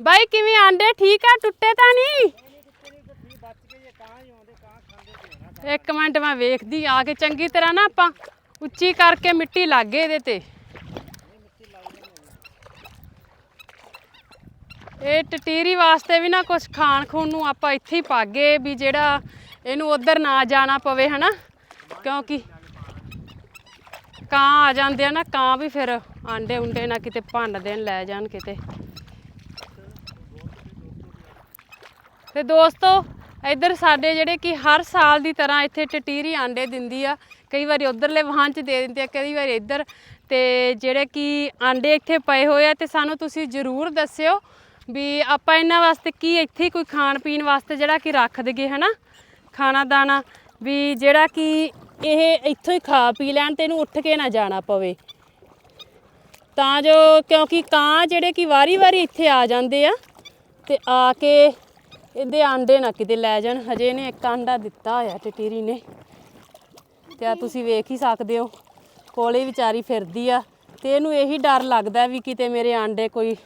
ਬਾਈ, ਕਿਵੇਂ ਆਂਡੇ? ਠੀਕ ਆ? ਟੁੱਟੇ ਤਾਂ ਨਹੀਂ? ਇੱਕ ਮਿੰਟ ਮੈਂ ਵੇਖਦੀ, ਆ ਕੇ ਚੰਗੀ ਤਰ੍ਹਾਂ ਨਾ ਆਪਾਂ ਉੱਚੀ ਕਰਕੇ ਮਿੱਟੀ ਲਾਗੇ ਇਹਦੇ ਤੇ। ਇਹ ਟਟੀਰੀ ਵਾਸਤੇ ਵੀ ਨਾ ਕੁਝ ਖਾਣ ਖੂਣ ਨੂੰ ਆਪਾਂ ਇੱਥੇ ਹੀ ਪਾਗੇ ਵੀ ਜਿਹੜਾ ਇਹਨੂੰ ਉਧਰ ਨਾ ਜਾਣਾ ਪਵੇ, ਹਨਾ? ਕਿਉਂਕਿ ਕਾਂ ਆ ਜਾਂਦੇ ਆ ਨਾ, ਕਾਂ ਵੀ ਫਿਰ ਆਂਡੇ ਉਂਡੇ ਨਾ ਕਿਤੇ ਭੰਨ ਦੇਣ, ਲੈ ਜਾਣ ਕਿਤੇ। ਤੇ ਦੋਸਤੋ, ਇੱਧਰ ਸਾਡੇ ਜਿਹੜੇ ਕਿ ਹਰ ਸਾਲ ਦੀ ਤਰ੍ਹਾਂ ਇੱਥੇ ਟਟੀਰੀ ਆਂਡੇ ਦਿੰਦੀ ਆ। ਕਈ ਵਾਰੀ ਉਧਰਲੇ ਵਾਹਨ ਚ ਦੇ ਦਿੰਦੇ ਆ, ਕਈ ਵਾਰੀ ਇੱਧਰ। ਤੇ ਜਿਹੜੇ ਕਿ ਆਂਡੇ ਇੱਥੇ ਪਏ ਹੋਏ ਆ, ਤੇ ਸਾਨੂੰ ਤੁਸੀਂ ਜ਼ਰੂਰ ਦੱਸਿਓ ਵੀ ਆਪਾਂ ਇਹਨਾਂ ਵਾਸਤੇ ਕੀ ਇੱਥੇ ਕੋਈ ਖਾਣ ਪੀਣ ਵਾਸਤੇ ਜਿਹੜਾ ਕਿ ਰੱਖ ਦਈਏ, ਹਨਾ? ਖਾਣਾ ਦਾਣਾ, ਵੀ ਜਿਹੜਾ ਕਿ ਇਹ ਇੱਥੋਂ ਹੀ ਖਾ ਪੀ ਲੈਣ ਤੇ ਇਹਨੂੰ ਉੱਠ ਕੇ ਨਾ ਜਾਣਾ ਪਵੇ। ਤਾਂ ਜੋ ਕਿਉਂਕਿ ਕਾਂ ਜਿਹੜੇ ਕਿ ਵਾਰੀ-ਵਾਰੀ ਇੱਥੇ ਆ ਜਾਂਦੇ ਆ, ਤੇ ਆ ਕੇ ਇਹਦੇ ਆਂਡੇ ਨਾ ਕਿਤੇ ਲੈ ਜਾਣ, ਹਜੇ ਇਹਨੇ ਇੱਕ ਆਂਡਾ ਦਿੱਤਾ ਹੋਇਆ ਟਟੀਰੀ ਨੇ। ਤੇ ਆ ਤੁਸੀਂ ਵੇਖ ਹੀ ਸਕਦੇ ਹੋ, ਕੋਲੇ ਵਿਚਾਰੀ ਫਿਰਦੀ ਆ ਤੇ ਇਹਨੂੰ ਇਹੀ ਡਰ ਲੱਗਦਾ ਵੀ ਕਿਤੇ ਮੇਰੇ ਆਂਡੇ ਕੋਈ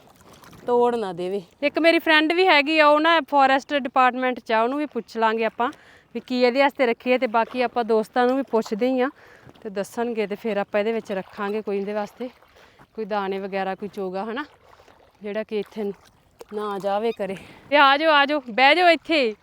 ਤੋੜ ਨਾ ਦੇਵੇ। ਇੱਕ ਮੇਰੀ ਫਰੈਂਡ ਵੀ ਹੈਗੀ ਆ, ਉਹ ਨਾ ਫੋਰੈਸਟ ਡਿਪਾਰਟਮੈਂਟ ਚ ਆ, ਉਹਨੂੰ ਵੀ ਪੁੱਛ ਲਾਂਗੇ ਆਪਾਂ ਵੀ ਕੀ ਇਹਦੇ ਵਾਸਤੇ ਰੱਖੀਏ ਤੇ ਬਾਕੀ ਆਪਾਂ ਦੋਸਤਾਂ ਨੂੰ ਵੀ ਪੁੱਛਦੇ ਹੀ ਆ ਤੇ ਦੱਸਣਗੇ ਤੇ ਫਿਰ ਆਪਾਂ ਇਹਦੇ ਵਿੱਚ ਰੱਖਾਂਗੇ ਕੋਈ ਇਹਦੇ ਵਾਸਤੇ, ਕੋਈ ਦਾਣੇ ਵਗੈਰਾ, ਕੋਈ ਚੋਗਾ, ਹਨਾ? ਜਿਹੜਾ ਕਿ ਇੱਥੇ ਨਾ ਜਾਵੇ ਕਰੇ ਤੇ ਆ ਜਾਓ ਆ ਜਾਓ, ਬਹਿ ਜਾਓ ਇੱਥੇ।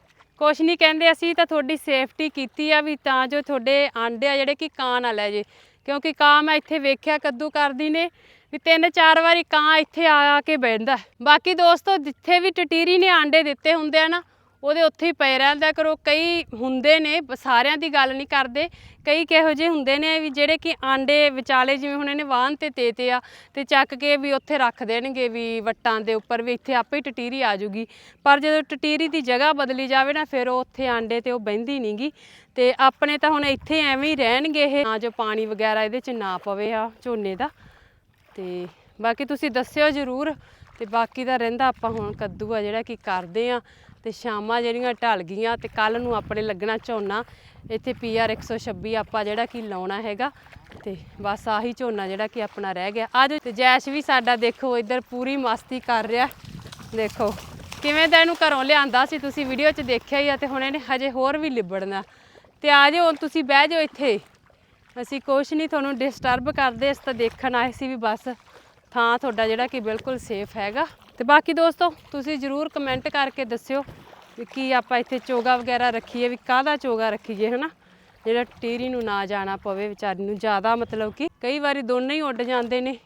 ਕੁਛ ਨਹੀਂ ਕਹਿੰਦੇ, ਅਸੀਂ ਤਾਂ ਤੁਹਾਡੀ ਸੇਫਟੀ ਕੀਤੀ ਆ ਵੀ ਤਾਂ ਜੋ ਤੁਹਾਡੇ ਆਂਡੇ ਆ ਜਿਹੜੇ ਕਿ ਕਾਂ ਨਾ ਲੈ ਜੇ। ਕਿਉਂਕਿ ਕਾਂ ਮੈਂ ਇੱਥੇ ਵੇਖਿਆ ਕੱਦੂ ਕਰਦੀ ਨੇ, ਵੀ ਤਿੰਨ ਚਾਰ ਵਾਰੀ ਕਾਂ ਇੱਥੇ ਆ ਆ ਕੇ ਬੈਠਦਾ ਬਾਕੀ ਦੋਸਤੋ, ਜਿੱਥੇ ਵੀ ਟਟੀਰੀ ਨੇ ਆਂਡੇ ਦਿੱਤੇ ਹੁੰਦੇ ਆ ਨਾ ਉਹਦੇ ਉੱਥੇ ਹੀ ਪਏ ਰਹਿੰਦਾ ਕਰੋ। ਕਈ ਹੁੰਦੇ ਨੇ, ਸਾਰਿਆਂ ਦੀ ਗੱਲ ਨਹੀਂ ਕਰਦੇ। ਕਈ ਕਿਹੋ ਜਿਹੇ ਹੁੰਦੇ ਨੇ ਵੀ ਜਿਹੜੇ ਕਿ ਆਂਡੇ ਵਿਚਾਲੇ ਜਿਵੇਂ ਹੁਣ ਇਹਨੇ ਵਾਹਨ ਤੇ ਤੇਤੇ ਆ ਤੇ ਚੱਕ ਕੇ ਵੀ ਉੱਥੇ ਰੱਖ ਦੇਣਗੇ ਵੀ ਵੱਟਾਂ ਦੇ ਉੱਪਰ ਵੀ ਇੱਥੇ ਆਪੇ ਹੀ ਟਟੀਰੀ ਆ ਜੂਗੀ। ਪਰ ਜਦੋਂ ਟਟੀਰੀ ਦੀ ਜਗ੍ਹਾ ਬਦਲੀ ਜਾਵੇ ਨਾ, ਫਿਰ ਉਹ ਉੱਥੇ ਆਂਡੇ ਤੇ ਉਹ ਬਹਿੰਦੀ ਨਹੀਂਗੀ ਤੇ ਆਪਣੇ ਤਾਂ ਹੁਣ ਇੱਥੇ ਐਵੇਂ ਹੀ ਰਹਿਣਗੇ ਇਹ। ਨਾ ਜੋ ਪਾਣੀ ਵਗੈਰਾ ਇਹਦੇ ਚ ਨਾ ਪਵੇ ਆ ਝੋਨੇ ਦਾ। ਤੇ ਬਾਕੀ ਤੁਸੀਂ ਦੱਸਿਓ ਜ਼ਰੂਰ। ਤੇ ਬਾਕੀ ਦਾ ਰਹਿੰਦਾ ਆਪਾਂ ਹੁਣ ਕੱਦੂ ਆ ਜਿਹੜਾ ਕੀ ਕਰਦੇ ਆ। ਤੇ ਸ਼ਾਮਾਂ ਜਿਹੜੀਆਂ ਢਲ ਗਈਆਂ ਤੇ ਕੱਲ ਨੂੰ ਆਪਣੇ ਲੱਗਣਾ ਝੋਨਾ। ਇੱਥੇ ਪੀਆਰ 126 ਆਪਾਂ ਜਿਹੜਾ ਕਿ ਲਾਉਣਾ ਹੈਗਾ ਤੇ ਬਸ ਆਹੀ ਝੋਨਾ ਜਿਹੜਾ ਕਿ ਆਪਣਾ ਰਹਿ ਗਿਆ। ਅੱਜ ਤੇ ਜੈਸ਼ ਵੀ ਸਾਡਾ ਦੇਖੋ ਇੱਧਰ ਪੂਰੀ ਮਸਤੀ ਕਰ ਰਿਹਾ। ਦੇਖੋ ਕਿਵੇਂ ਦਾ ਇਹਨੂੰ ਘਰੋਂ ਲਿਆਂਦਾ ਸੀ, ਤੁਸੀਂ ਵੀਡੀਓ 'ਚ ਦੇਖਿਆ ਹੀ ਆ ਤੇ ਹੁਣ ਇਹਨੇ ਹਜੇ ਹੋਰ ਵੀ ਲਿਬੜਨਾ। ਤੇ ਆ ਜਾਓ, ਹੁਣ ਤੁਸੀਂ ਬਹਿ ਜਾਓ ਇੱਥੇ। ਅਸੀਂ ਕੁਛ ਨਹੀਂ, ਤੁਹਾਨੂੰ ਡਿਸਟਰਬ ਕਰਦੇ, ਅਸੀਂ ਤਾਂ ਦੇਖਣ ਆਏ ਸੀ ਵੀ ਬਸ। ਥਾਂ ਤੁਹਾਡਾ ਜਿਹੜਾ ਕਿ ਬਿਲਕੁਲ ਸੇਫ ਹੈਗਾ। ਤੇ ਬਾਕੀ ਦੋਸਤੋ, ਤੁਸੀਂ ਜਰੂਰ ਕਮੈਂਟ ਕਰਕੇ ਦੱਸਿਓ ਵੀ ਕੀ ਆਪਾਂ ਇੱਥੇ ਚੋਗਾ ਵਗੈਰਾ ਰੱਖੀਏ, ਵੀ ਕਾਹਦਾ ਚੋਗਾ ਰੱਖੀਏ, ਹਨਾ? ਜਿਹੜਾ ਟੀਰੀ ਨੂੰ ਨਾ ਜਾਣਾ ਪਵੇ ਵਿਚਾਰੀ ਨੂੰ, ਜ਼ਿਆਦਾ ਮਤਲਬ ਕਿ ਕਈ ਵਾਰੀ ਦੋਨੇ ਹੀ ਉੱਡ ਜਾਂਦੇ ਨੇ।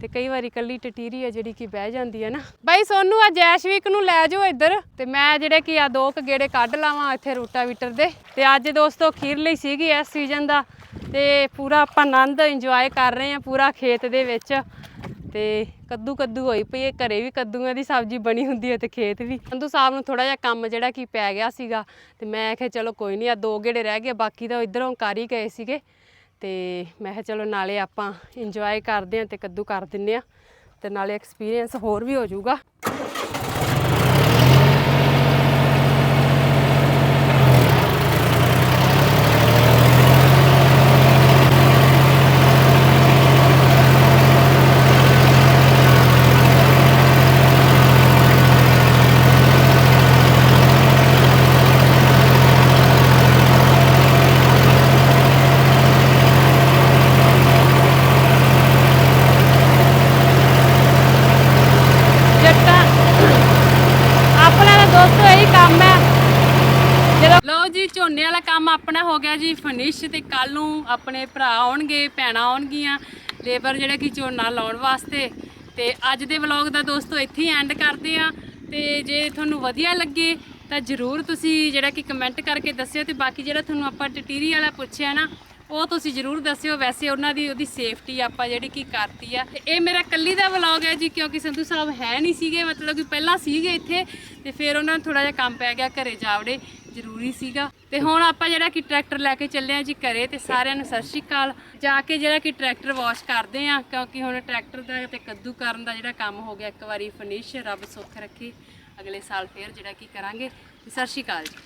ਤੇ ਕਈ ਵਾਰੀ ਕੱਲੀ ਟਟੀਰੀ ਆ ਜਿਹੜੀ ਕਿ ਬਹਿ ਜਾਂਦੀ ਹੈ ਨਾ। ਬਾਈ ਸੋਨੂੰ, ਆ ਜੈਸ਼ਵੀਕ ਨੂੰ ਲੈ ਜਾਓ ਇੱਧਰ। ਤੇ ਮੈਂ ਜਿਹੜੇ ਕਿ ਆ ਦੋ ਕੁ ਗੇੜੇ ਕੱਢ ਲਾਵਾਂ ਇੱਥੇ ਰੂਟਾਵੀਟਰ ਦੇ। ਤੇ ਅੱਜ ਦੋਸਤੋ ਖੀਰ ਲਈ ਸੀਗੀ ਇਸ ਸੀਜ਼ਨ ਦਾ। ਤੇ ਪੂਰਾ ਆਪਾਂ ਆਨੰਦ ਇੰਜੋਏ ਕਰ ਰਹੇ ਆ ਪੂਰਾ ਖੇਤ ਦੇ ਵਿੱਚ। ਤੇ ਕੱਦੂ ਕੱਦੂ ਹੋਈ ਪਈ ਹੈ ਘਰੇ ਵੀ ਕੱਦੂਆਂ ਦੀ ਸਬਜ਼ੀ ਬਣੀ ਹੁੰਦੀ ਹੈ ਤੇ ਖੇਤ ਵੀ। ਸੰਧੂ ਸਾਹਿਬ ਨੂੰ ਥੋੜਾ ਜਿਹਾ ਕੰਮ ਜਿਹੜਾ ਕਿ ਪੈ ਗਿਆ ਸੀਗਾ ਤੇ ਮੈਂ ਕਿਹਾ ਚਲੋ ਕੋਈ ਨਹੀਂ ਆ ਦੋ ਗੇੜੇ ਰਹਿ ਗਏ, ਬਾਕੀ ਤਾਂ ਇਧਰੋਂ ਕਰ ਹੀ ਗਏ ਸੀਗੇ। ਤੇ ਮੈਂ ਕਿਹਾ ਚਲੋ ਨਾਲੇ ਆਪਾਂ ਇੰਜੋਏ ਕਰਦੇ ਹਾਂ ਤੇ ਕੱਦੂ ਕਰ ਦਿੰਨੇ ਆ ਤੇ ਨਾਲੇ ਐਕਸਪੀਰੀਅੰਸ ਹੋਰ ਵੀ ਹੋ ਜਾਊਗਾ ਜੱਟਾਂ ਆਪਣਾ ਤਾਂ ਦੋਸਤੋ ਇਹੀ ਕੰਮ ਹੈ ਜਦੋਂ ਲਓ ਜੀ, ਝੋਨੇ ਵਾਲਾ ਕੰਮ ਆਪਣਾ ਹੋ ਗਿਆ ਜੀ ਫਿਨਿਸ਼ ਤੇ ਕੱਲ ਨੂੰ ਆਪਣੇ ਭਰਾ ਆਉਣਗੇ, ਭੈਣਾਂ ਆਉਣਗੀਆਂ, ਲੇਬਰ ਜਿਹੜਾ ਕਿ ਝੋਨਾ ਲਾਉਣ ਵਾਸਤੇ। ਤੇ ਅੱਜ ਦੇ ਵਲੌਗ ਦਾ ਦੋਸਤੋ, ਇੱਥੇ ਹੀ ਐਂਡ ਕਰਦੇ ਆ ਤੇ ਜੇ ਤੁਹਾਨੂੰ ਵਧੀਆ ਲੱਗੇ, ਤਾਂ ਜਰੂਰ ਤੁਸੀਂ ਜਿਹੜਾ ਕਿ ਕਮੈਂਟ ਕਰਕੇ ਦੱਸਿਓ ਤੇ ਬਾਕੀ ਜਿਹੜਾ ਤੁਹਾਨੂੰ ਆਪਾਂ ਟਟੀਰੀ ਵਾਲਾ ਪੁੱਛਿਆ ਨਾ, ਉਹ ਤੁਸੀਂ ਜਰੂਰ ਦੱਸਿਓ। ਵੈਸੇ ਉਹਨਾਂ ਦੀ ਉਹਦੀ ਸੇਫਟੀ ਆਪਾਂ ਜਿਹੜੀ ਕੀ ਕਰਤੀ ਆ। ਤੇ ਇਹ ਮੇਰਾ ਕੱਲੀ ਦਾ ਵਲੌਗ ਹੈ ਜੀ, ਕਿਉਂਕਿ ਸੰਧੂ ਸਾਹਿਬ ਹੈ ਨਹੀਂ ਸੀਗੇ, ਮਤਲਬ ਕਿ ਪਹਿਲਾਂ ਸੀਗੇ ਇੱਥੇ, ਤੇ ਫਿਰ ਉਹਨਾਂ ਨੂੰ ਥੋੜਾ ਜਿਹਾ ਕੰਮ ਪੈ ਗਿਆ ਘਰੇ ਜਾਵੜੇ। ਜ਼ਰੂਰੀ ਸੀਗਾ। ਤੇ ਹੁਣ ਆਪਾਂ ਜਿਹੜਾ ਕਿ ਟਰੈਕਟਰ ਲੈ ਕੇ ਚੱਲੇ ਆ ਜੀ ਘਰੇ ਤੇ ਸਾਰਿਆਂ ਨੂੰ ਸਤਿ ਸ਼੍ਰੀ ਅਕਾਲ। ਜਾ ਕੇ ਜਿਹੜਾ ਕਿ ਟਰੈਕਟਰ ਵਾਸ਼ ਕਰਦੇ ਆ ਕਿਉਂਕਿ ਹੁਣ ਟਰੈਕਟਰ ਦਾ ਤੇ ਕੱਦੂ ਕਰਨ ਦਾ ਜਿਹੜਾ ਕੰਮ ਹੋ ਗਿਆ, ਇੱਕ ਵਾਰੀ ਫਿਨਿਸ਼ ਰੱਬ ਸੁੱਖ ਰੱਖੇ। ਅਗਲੇ ਸਾਲ ਫੇਰ ਜਿਹੜਾ ਕਿ ਕਰਾਂਗੇ। ਸਤਿ ਸ਼੍ਰੀ ਅਕਾਲ ਜੀ।